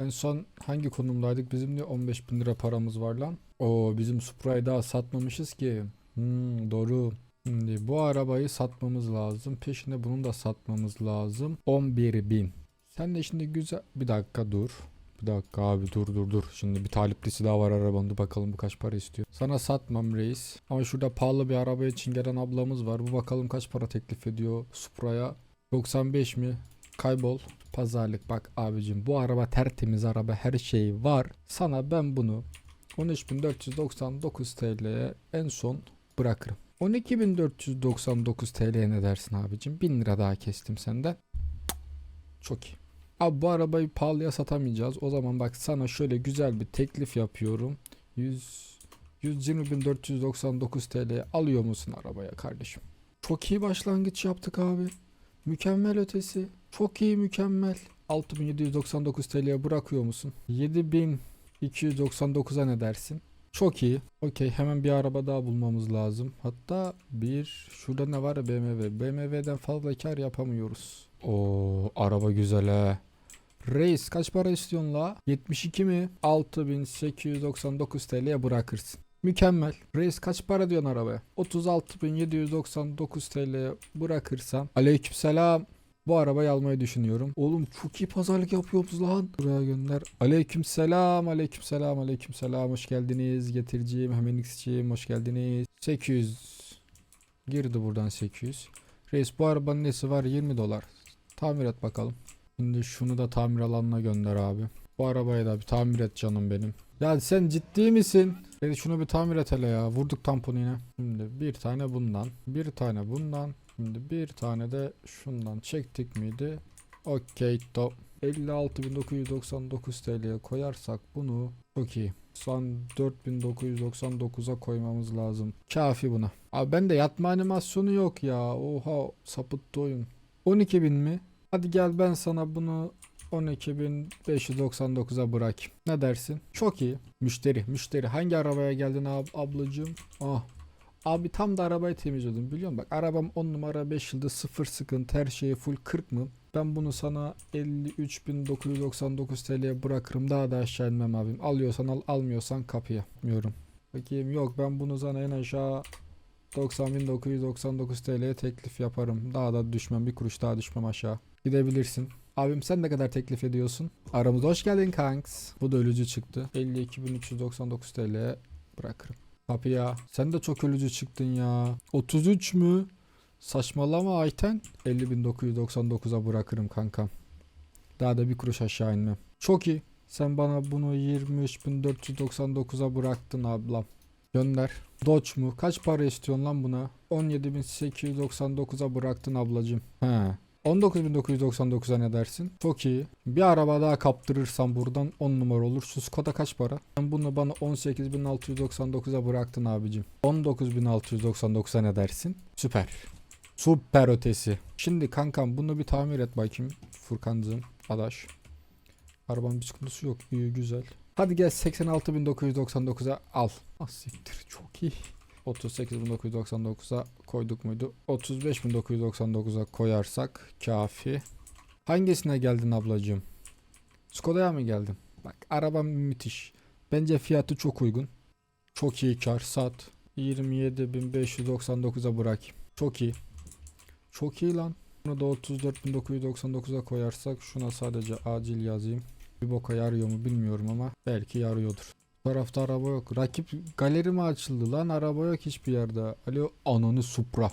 En son hangi konumdaydık? Bizim de 15 bin lira paramız var lan. Oo bizim Supra'yı daha satmamışız ki. Hmm, doğru. Şimdi bu arabayı satmamız lazım. Peşinde bunu da satmamız lazım. 11 bin. Sen de şimdi güzel... Bir dakika dur. Bir dakika abi dur dur dur. Şimdi bir taliplisi daha var arabanın. Bakalım bu kaç para istiyor. Sana satmam reis. Ama şurada pahalı bir araba için gelen ablamız var. Bu bakalım kaç para teklif ediyor Supra'ya. 95 mi? Kaybol. Pazarlık bak abicim bu araba tertemiz araba her şeyi var. Sana ben bunu 13.499 TL'ye en son bırakırım. 12.499 TL'ye ne dersin abicim? 1000 lira daha kestim senden. Çok iyi. Abi bu arabayı pahalıya satamayacağız. O zaman bak sana şöyle güzel bir teklif yapıyorum. 100 120.499 TL'ye alıyor musun arabaya kardeşim? Çok iyi başlangıç yaptık abi. Mükemmel ötesi. Çok iyi mükemmel. 6799 TL'ye bırakıyor musun? 7299'a ne dersin? Çok iyi. Okey hemen bir araba daha bulmamız lazım. Hatta bir şurada ne var ya BMW. BMW'den fazla kar yapamıyoruz. Oo araba güzel he. Reis kaç para istiyorsun la? 72 mi? 6899 TL'ye bırakırsın. Mükemmel. Reis kaç para diyorsun arabaya? 36.799 TL'ye bırakırsam. Aleykümselam. Bu arabayı almayı düşünüyorum. Oğlum çok iyi pazarlık yapıyoruz lan. Buraya gönder. Aleykümselam, aleykümselam, aleykümselam. Hoş geldiniz. Getireceğim, hemen x'ciğim. Hoş geldiniz. 800. Girdi buradan 800. Reis bu arabanın nesi var? 20 dolar. Tamir et bakalım. Şimdi şunu da tamir alanına gönder abi. Bu arabayı da bir tamir et canım benim. Ya sen ciddi misin? Dedi şunu bir tamir et hele ya. Vurduk tamponu yine. Şimdi bir tane bundan. Bir tane bundan. Şimdi bir tane de şundan çektik miydi? Okey top. 56.999 TL'ye koyarsak bunu çok iyi. Son 4.999'a koymamız lazım. Kafi buna. Abi bende yatma animasyonu yok ya. Oha sapıttı oyun. 12.000 mi? Hadi gel ben sana bunu 12.599'a bırakayım. Ne dersin? Çok iyi. Müşteri, müşteri. Hangi arabaya geldin ab ablacığım? Ah. Abi tam da arabayı temizliyordum biliyor musun? Bak arabam 10 numara 5 yıldız 0 sıkıntı her şeyi full 40 mı? Ben bunu sana 53.999 TL'ye bırakırım. Daha da aşağı inmem abim. Alıyorsan al, almıyorsan kapıya. Bilmiyorum. Bakayım yok ben bunu sana en aşağı 90.999 TL'ye teklif yaparım. Daha da düşmem bir kuruş daha düşmem aşağı. Gidebilirsin. Abim sen ne kadar teklif ediyorsun? Aramıza hoş geldin kanks. Bu da ölücü çıktı. 52.399 TL'ye bırakırım. Kapıya. Sen de çok ölücü çıktın ya. 33 mü? Saçmalama Ayten. 50.999'a bırakırım kankam. Daha da bir kuruş aşağı inmem. Çok iyi. Sen bana bunu 23.499'a bıraktın ablam. Gönder. Dodge mu? Kaç para istiyorsun lan buna? 17.899'a bıraktın ablacım. He. 19.999'a ne dersin? Çok iyi. Bir araba daha kaptırırsam buradan 10 numara olur. Şu Skoda kaç para? Sen bunu bana 18.699'a bıraktın abicim. 19.699'a ne dersin? Süper. Süper ötesi. Şimdi kankam bunu bir tamir et bakayım. Furkancığım. Adaş. Arabanın bir sıkıntısı yok. İyi güzel. Hadi gel 86.999'a al. Ah siktir çok iyi. 38.999'a koyduk muydu? 35.999'a koyarsak kafi. Hangisine geldin ablacığım? Skoda'ya mı geldin? Bak arabam müthiş. Bence fiyatı çok uygun. Çok iyi kar. Sat. 27.599'a bırakayım. Çok iyi. Çok iyi lan. Bunu da 34.999'a koyarsak şuna sadece acil yazayım. Bir boka yarıyor mu bilmiyorum ama belki yarıyordur. Tarafta araba yok. Rakip galeri mi açıldı lan? Araba yok hiçbir yerde. Alo ananı Supra.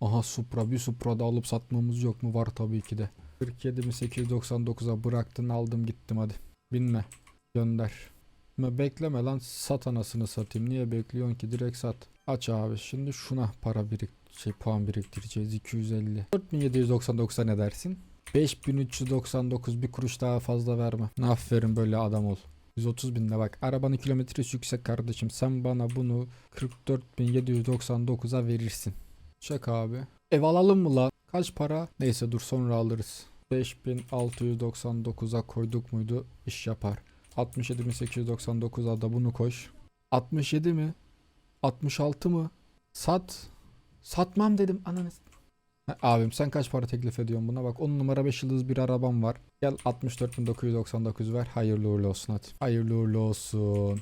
Aha Supra. Bir Supra da alıp satmamız yok mu? Var tabii ki de. 47.899'a bıraktın aldım gittim hadi. Binme. Gönder. Bekleme lan sat anasını satayım. Niye bekliyorsun ki? Direkt sat. Aç abi. Şimdi şuna para birik şey puan biriktireceğiz. 250. 4799'a ne dersin? 5399 bir kuruş daha fazla verme. Aferin böyle adam ol. 130 binde bak arabanın kilometresi yüksek kardeşim sen bana bunu 44.799'a verirsin. Çek abi. Ev alalım mı lan? Kaç para? Neyse dur sonra alırız. 5699'a koyduk muydu iş yapar. 67.899'a da bunu koş. 67 mi? 66 mı? Sat. Satmam dedim ananı. Abim sen kaç para teklif ediyorsun buna? Bak 10 numara 5 yıldız bir arabam var. Gel 64.999 ver. Hayırlı uğurlu olsun hadi. Hayırlı uğurlu olsun.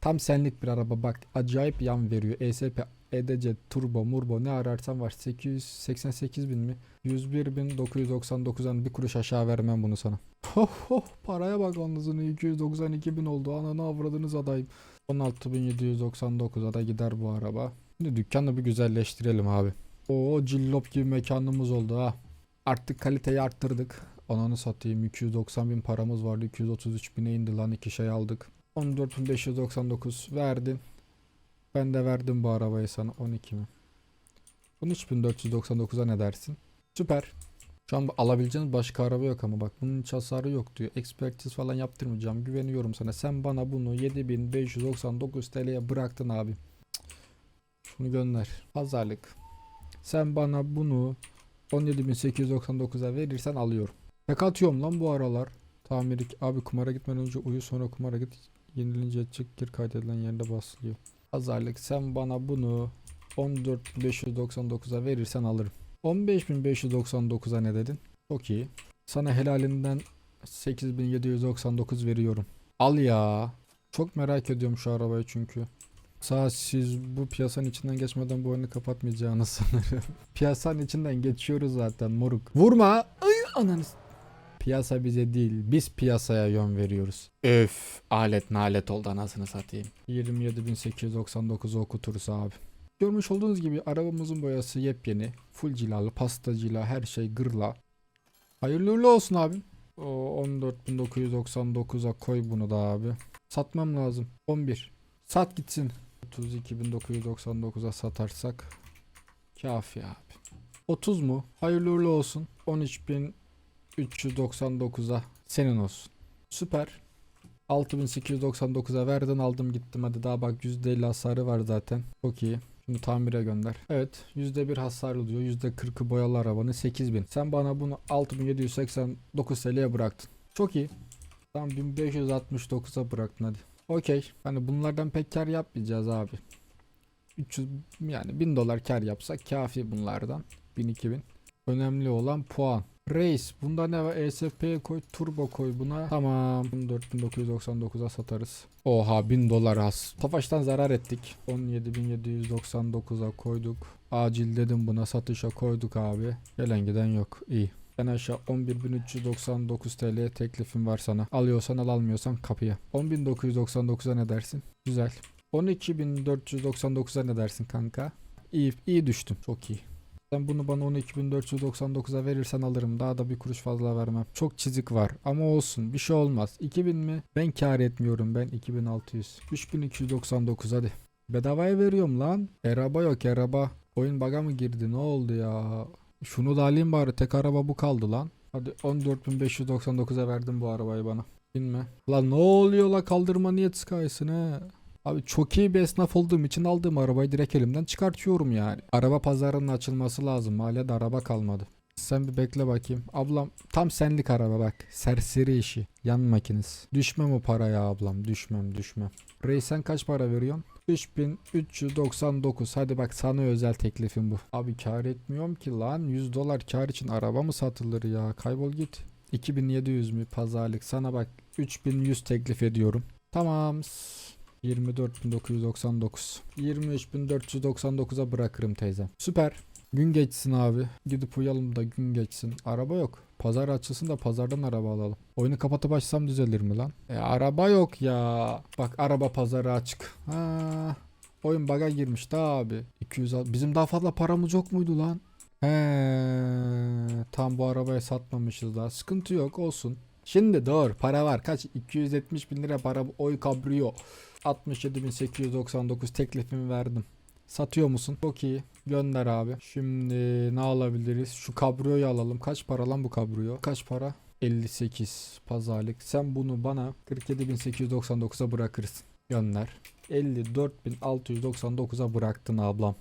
Tam senlik bir araba bak. Acayip yan veriyor. ESP, EDC, turbo, murbo ne ararsan var. 888 bin mi? 101 bin 999'dan bir kuruş aşağı vermem bunu sana. Ho ho paraya bak anlasını 292 bin oldu. Ananı avradınız adayım. 16.799'a da gider bu araba. Şimdi dükkanı bir güzelleştirelim abi. Oo cillop gibi mekanımız oldu ha. Artık kaliteyi arttırdık. Ananı satayım 290 bin paramız vardı 233 bine indi lan iki şey aldık. 14.599 verdin. Ben de verdim bu arabayı sana 12 mi? 13.499'a ne dersin? Süper. Şu an alabileceğiniz başka araba yok ama bak bunun hiç hasarı yok diyor. Expertise falan yaptırmayacağım. Güveniyorum sana. Sen bana bunu 7599 TL'ye bıraktın abi. Şunu gönder. Pazarlık. Sen bana bunu 17.899'a verirsen alıyorum. Tek atıyorum lan bu aralar. Tamir abi kumara gitmeden önce uyu sonra kumara git. Yenilince çık gir kaydedilen yerde basılıyor. Pazarlık sen bana bunu 14.599'a verirsen alırım. 15.599'a ne dedin? Çok iyi. Sana helalinden 8.799 veriyorum. Al ya. Çok merak ediyorum şu arabayı çünkü. Sağ siz bu piyasanın içinden geçmeden bu oyunu kapatmayacağını sanırım. piyasanın içinden geçiyoruz zaten moruk. Vurma. Ay ananı. s- Piyasa bize değil biz piyasaya yön veriyoruz. Öf alet nalet oldu anasını satayım. 27.899 okuturuz abi. Görmüş olduğunuz gibi arabamızın boyası yepyeni. Full cilalı, pasta cila, her şey gırla. Hayırlı uğurlu olsun abi. O 14.999'a koy bunu da abi. Satmam lazım. 11. Sat gitsin. 32.999'a satarsak kafi abi. 30 mu? Hayırlı uğurlu olsun. 13.399'a senin olsun. Süper. 6899'a verdin aldım gittim hadi daha bak %50 hasarı var zaten. Çok iyi. Şimdi tamire gönder. Evet %1 hasarlı diyor. %40'ı boyalı arabanın 8000. Sen bana bunu 6789 TL'ye bıraktın. Çok iyi. Tamam 1569'a bıraktın hadi. Okey. Hani bunlardan pek kar yapmayacağız abi. 300 yani 1000 dolar kar yapsak kafi bunlardan. 1000 2000. Önemli olan puan. Reis bunda ne var? ESP koy, turbo koy buna. Tamam. 4999'a satarız. Oha 1000 dolar az. Tofaş'tan zarar ettik. 17799'a koyduk. Acil dedim buna satışa koyduk abi. Gelen giden yok. İyi. En aşağı 11.399 TL teklifim var sana. Alıyorsan al almıyorsan kapıya. 10.999'a ne dersin? Güzel. 12.499'a ne dersin kanka? İyi, iyi düştüm. Çok iyi. Sen bunu bana 12.499'a verirsen alırım. Daha da bir kuruş fazla vermem. Çok çizik var ama olsun. Bir şey olmaz. 2000 mi? Ben kar etmiyorum. Ben 2600. 3299 hadi. Bedavaya veriyorum lan. Araba yok araba. Oyun baga mı girdi? Ne oldu ya? Şunu da alayım bari. Tek araba bu kaldı lan. Hadi 14.599'a verdim bu arabayı bana. Binme. Lan ne oluyor la kaldırma niyet sıkaysın he. Abi çok iyi bir esnaf olduğum için aldığım arabayı direkt elimden çıkartıyorum yani. Araba pazarının açılması lazım. Mahallede araba kalmadı. Sen bir bekle bakayım. Ablam tam senlik araba bak. Serseri işi. Yan makinesi. Düşmem o paraya ablam. Düşmem düşmem. Reis sen kaç para veriyorsun? 3399. Hadi bak sana özel teklifim bu. Abi kar etmiyorum ki lan. 100 dolar kar için araba mı satılır ya? Kaybol git. 2700 mü pazarlık? Sana bak 3100 teklif ediyorum. Tamam. 24.999 23.499'a bırakırım teyzem. Süper. Gün geçsin abi. Gidip uyalım da gün geçsin. Araba yok. Pazar açılsın da pazardan araba alalım. Oyunu kapatıp açsam düzelir mi lan? E araba yok ya. Bak araba pazarı açık. Ha. Oyun baga girmiş da abi. 200 al- Bizim daha fazla paramız yok muydu lan? He, tam bu arabayı satmamışız daha. Sıkıntı yok olsun. Şimdi doğru para var. Kaç? 270 bin lira para oy kabriyo. 67.899 teklifimi verdim. Satıyor musun? Çok iyi. Gönder abi. Şimdi ne alabiliriz? Şu kabriyoyu alalım. Kaç para lan bu kabriyo? Kaç para? 58 pazarlık. Sen bunu bana 47.899'a bırakırsın. Gönder. 54.699'a bıraktın ablam.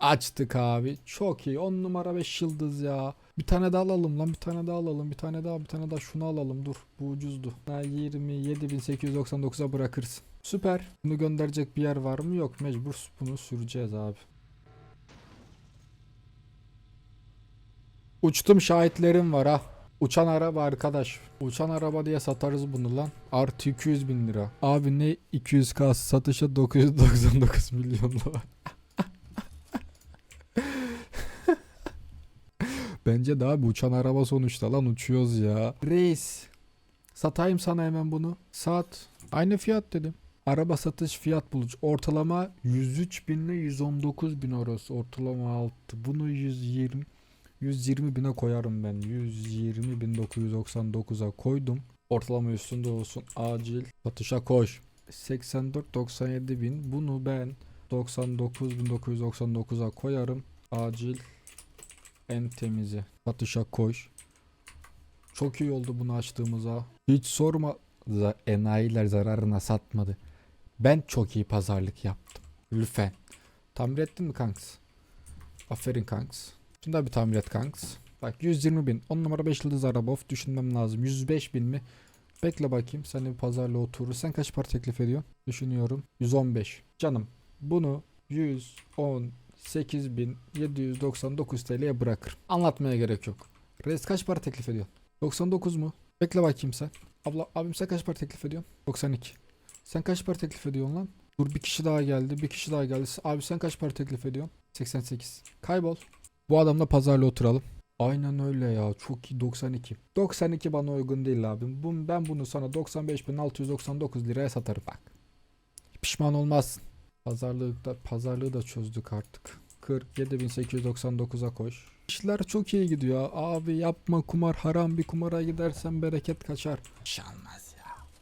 Açtık abi. Çok iyi. 10 numara 5 yıldız ya. Bir tane daha alalım lan. Bir tane daha alalım. Bir tane daha bir tane daha şunu alalım. Dur. Bu ucuzdu. Ha, 27.899'a bırakırsın. Süper. Bunu gönderecek bir yer var mı? Yok. Mecbur bunu süreceğiz abi. Uçtum şahitlerim var ha. Uçan araba arkadaş. Uçan araba diye satarız bunu lan. Artı 200 bin lira. Abi ne 200k satışa 999 milyon lira. Bence daha bir uçan araba sonuçta lan uçuyoruz ya. Reis. Satayım sana hemen bunu. Sat. Aynı fiyat dedim. Araba satış fiyat bulucu. Ortalama 103 bin ile 119 bin arası. Ortalama altı. Bunu 120 120 bine koyarım ben. 120 bin 999'a koydum. Ortalama üstünde olsun. Acil satışa koş. 84 97 bin. Bunu ben 99 bin 999'a koyarım. Acil en temizi. Satışa koş. Çok iyi oldu bunu açtığımıza. Hiç sorma. Enayiler zararına satmadı. Ben çok iyi pazarlık yaptım. Lütfen. Tamir ettin mi kanks? Aferin kanks. Şunu da bir tamir et kanks. Bak 120 bin. 10 numara 5 yıldız araba. Of düşünmem lazım. 105 bin mi? Bekle bakayım. Sen bir pazarla oturur. Sen kaç para teklif ediyorsun? Düşünüyorum. 115. Canım bunu 118.799 TL'ye bırakır. Anlatmaya gerek yok. Reis kaç para teklif ediyorsun? 99 mu? Bekle bakayım sen. Abla abim sen kaç para teklif ediyorsun? 92. Sen kaç para teklif ediyorsun lan? Dur bir kişi daha geldi. Bir kişi daha geldi. Abi sen kaç para teklif ediyorsun? 88. Kaybol. Bu adamla pazarla oturalım. Aynen öyle ya. Çok iyi 92. 92 bana uygun değil abim. Ben bunu sana 95.699 liraya satarım bak. Pişman olmazsın. Pazarlığı da, pazarlığı da çözdük artık. 47.899'a koş. İşler çok iyi gidiyor. Abi yapma kumar haram bir kumara gidersen bereket kaçar. Bir şey.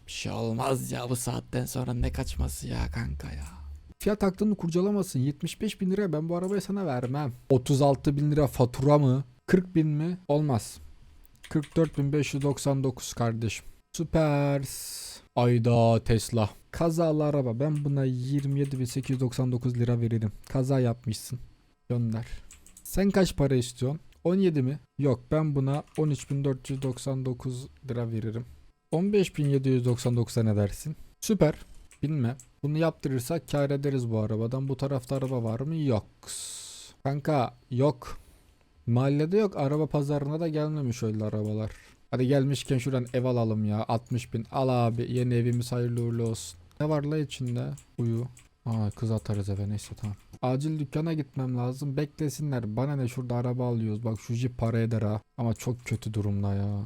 Bir şey olmaz ya bu saatten sonra ne kaçması ya kanka ya. Fiyat aklını kurcalamasın. 75 bin lira ben bu arabayı sana vermem. 36 bin lira fatura mı? 40 bin mi? Olmaz. 44.599 kardeşim. Süpers. Ayda Tesla. Kazalı araba. Ben buna 27.899 lira veririm. Kaza yapmışsın. Gönder. Sen kaç para istiyorsun? 17 mi? Yok ben buna 13.499 lira veririm. 15.799'a ne dersin? Süper. Bilme. Bunu yaptırırsak kar ederiz bu arabadan. Bu tarafta araba var mı? Yok. Kanka yok. Mahallede yok. Araba pazarına da gelmemiş öyle arabalar. Hadi gelmişken şuradan ev alalım ya. 60 bin. Al abi. Yeni evimiz hayırlı uğurlu olsun. Ne var la içinde? Uyu. Aa kız atarız eve neyse tamam. Acil dükkana gitmem lazım. Beklesinler. Bana ne şurada araba alıyoruz. Bak şu jip para eder ha. Ama çok kötü durumda ya.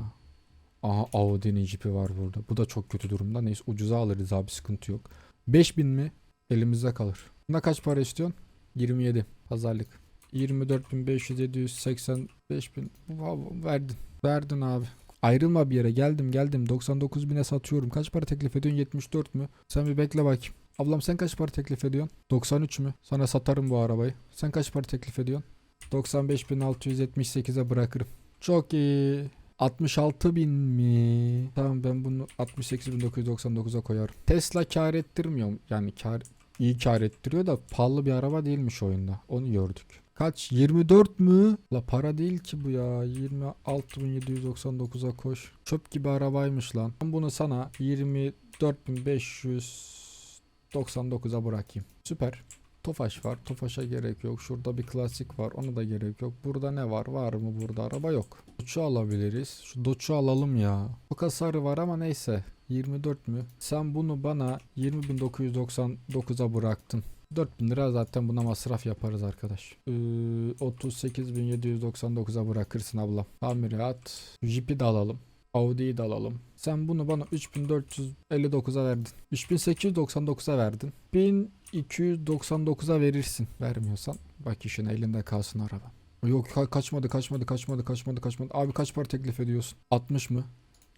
Aha Audi'nin jipi var burada. Bu da çok kötü durumda. Neyse ucuza alırız abi sıkıntı yok. 5000 mi? Elimizde kalır. Buna kaç para istiyorsun? 27. Pazarlık. 24.500 bin. Wow, verdin. Verdin abi. Ayrılma bir yere. Geldim geldim. 99 bine satıyorum. Kaç para teklif ediyorsun? 74 mü? Sen bir bekle bakayım. Ablam sen kaç para teklif ediyorsun? 93 mü? Sana satarım bu arabayı. Sen kaç para teklif ediyorsun? 95.678'e bırakırım. Çok iyi. 66 bin mi? Tamam ben bunu 68.999'a koyarım. Tesla kar ettirmiyor. Yani kar iyi kar ettiriyor da pahalı bir araba değilmiş oyunda. Onu gördük. Kaç? 24 mü? La para değil ki bu ya. 26.799'a koş. Çöp gibi arabaymış lan. Ben bunu sana 24.599'a bırakayım. Süper. Tofaş var. Tofaş'a gerek yok. Şurada bir klasik var. Ona da gerek yok. Burada ne var? Var mı burada araba yok. Doç'u alabiliriz. Şu Doç'u alalım ya. Çok hasarı var ama neyse. 24 mü? Sen bunu bana 20.999'a bıraktın. 4000 lira zaten buna masraf yaparız arkadaş. Ee, 38.799'a bırakırsın abla. Tamirat. Jeep'i de alalım. Audi'yi de alalım. Sen bunu bana 3459'a verdin. 3899'a verdin. 1299'a verirsin. Vermiyorsan bak işin elinde kalsın araba. Yok ka- kaçmadı kaçmadı kaçmadı kaçmadı kaçmadı. Abi kaç para teklif ediyorsun? 60 mı?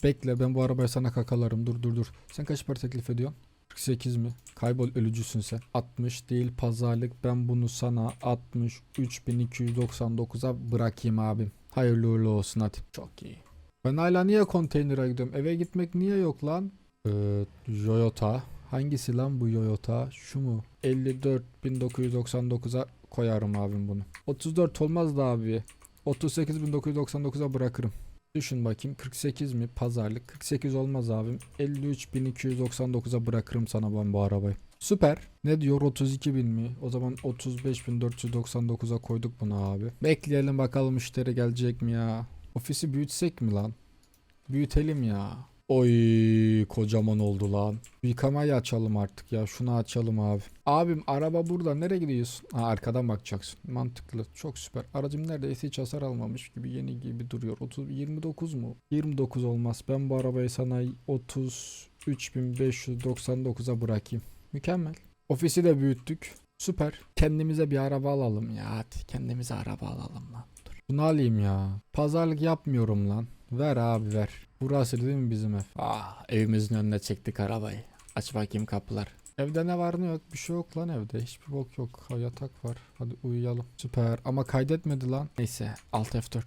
Bekle ben bu arabaya sana kakalarım. Dur dur dur. Sen kaç para teklif ediyorsun? 48 mi? Kaybol ölücüsün sen. 60 değil pazarlık. Ben bunu sana 63.299'a bırakayım abim. Hayırlı uğurlu olsun hadi. Çok iyi. Ben hala niye konteynere gidiyorum? Eve gitmek niye yok lan? Ee, Toyota. Hangisi lan bu Toyota? Şu mu? 54.999'a koyarım abim bunu. 34 olmaz da abi. 38.999'a bırakırım. Düşün bakayım 48 mi pazarlık 48 olmaz abim 53.299'a bırakırım sana ben bu arabayı. Süper. Ne diyor 32 bin mi? O zaman 35.499'a koyduk bunu abi. Bekleyelim bakalım müşteri gelecek mi ya? Ofisi büyütsek mi lan? Büyütelim ya. Oy kocaman oldu lan. Yıkamayı açalım artık ya. Şunu açalım abi. Abim araba burada. Nereye gidiyorsun? Ha arkadan bakacaksın. Mantıklı. Çok süper. Aracım neredeyse hiç hasar almamış gibi yeni gibi duruyor. 30 29 mu? 29 olmaz. Ben bu arabayı sana 33.599'a bırakayım. Mükemmel. Ofisi de büyüttük. Süper. Kendimize bir araba alalım ya. Hadi kendimize araba alalım lan. Bunu alayım ya. Pazarlık yapmıyorum lan. Ver abi ver. Burası değil mi bizim ev? Ah evimizin önüne çektik arabayı. Aç bakayım kapılar. Evde ne var ne yok bir şey yok lan evde. Hiçbir bok yok. Ha, yatak var. Hadi uyuyalım. Süper ama kaydetmedi lan. Neyse Alt F4.